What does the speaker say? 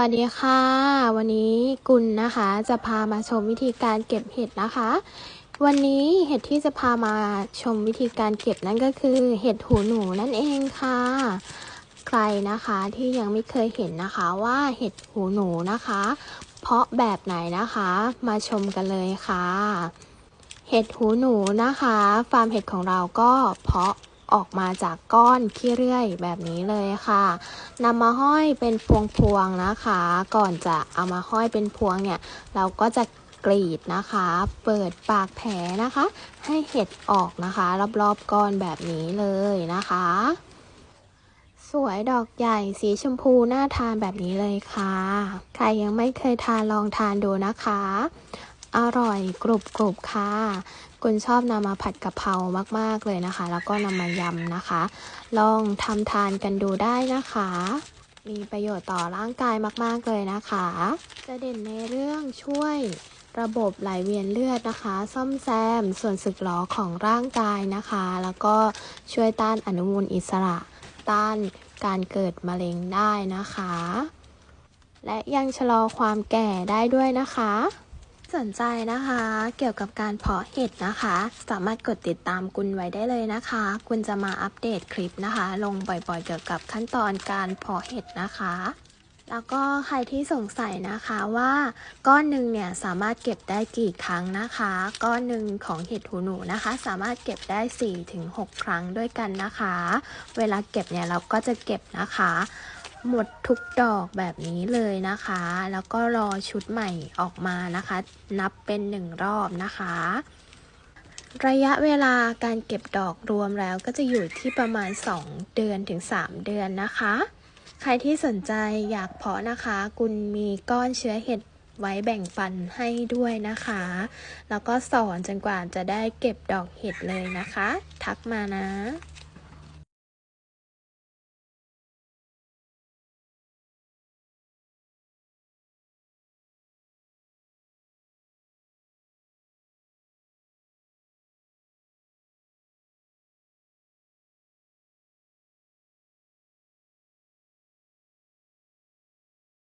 สวัสดีค่ะ วันนี้กุลนะคะจะพามาชมวิธีการเก็บเห็ดนะคะ วันนี้เห็ดที่จะพามาชมวิธีการเก็บนั่นก็คือเห็ดหูหนูนั่นเองค่ะ ใครนะคะที่ยังไม่เคยเห็นนะคะว่าเห็ดหูหนูนะคะ เพาะแบบไหนนะคะมาชมกันเลยค่ะ เห็ดหูหนูนะคะ ฟาร์มเห็ดของเราก็เพาะ ออกมาจากก้อนขี้เรื่อยแบบนี้เลยค่ะนำมาห้อยเป็นพวงๆนะคะ ก่อนจะเอามาห้อยเป็นพวงเนี่ย เราก็จะกรีดนะคะ เปิดปากแผลนะคะ ให้เห็ดออกนะคะ รอบๆก้อนแบบนี้เลยนะคะ สวยดอกใหญ่สีชมพูน่าทานแบบนี้เลยค่ะ ใครยังไม่เคยทานลองทานดูนะคะ อร่อยกรุบกรุบค่ะกุณชอบนำมาผัดกะเพรามากๆเลยนะคะ แล้วก็นำมายำนะคะ ลองทำทานกันดูได้นะคะ มีประโยชน์ต่อร่างกายมาก ๆ เลยนะคะ จะเด่นในเรื่องช่วยระบบไหลเวียนเลือดนะคะ ซ่อมแซมส่วนสึกหรอของร่างกายนะคะ แล้วก็ช่วยต้านอนุมูลอิสระ ต้านการเกิดมะเร็งได้นะคะ และยังชะลอความแก่ได้ด้วยนะคะ สนใจนะคะเกี่ยวกับการเพาะเห็ดนะคะ สามารถกดติดตามกุลไว้ได้เลยนะคะ กุลจะมาอัปเดตคลิปนะคะ ลงบ่อยๆ เกี่ยวกับขั้นตอนการเพาะเห็ดนะคะ แล้วก็ใครที่สงสัยนะคะว่าก้อนหนึ่งเนี่ยสามารถเก็บได้กี่ครั้งนะคะ ก้อนหนึ่งของเห็ดหูหนูนะคะ สามารถเก็บได้ 4-6 ครั้งด้วยกันนะคะ เวลาเก็บเนี่ยเราก็จะเก็บนะคะ หมดทุกดอกแบบนี้เลยนะคะ แล้วก็รอชุดใหม่ออกมานะคะ นับเป็นหนึ่งรอบนะคะ ระยะเวลาการเก็บดอกรวมแล้วก็จะอยู่ที่ประมาณ 2 เดือนถึง 3 เดือนนะคะ ใครที่สนใจอยากเพาะนะคะกุลมีก้อนเชื้อเห็ดไว้แบ่งปันให้ด้วยนะคะ แล้วก็สอนจนกว่าจะได้เก็บดอกเห็ดเลยนะคะ ทักมานะ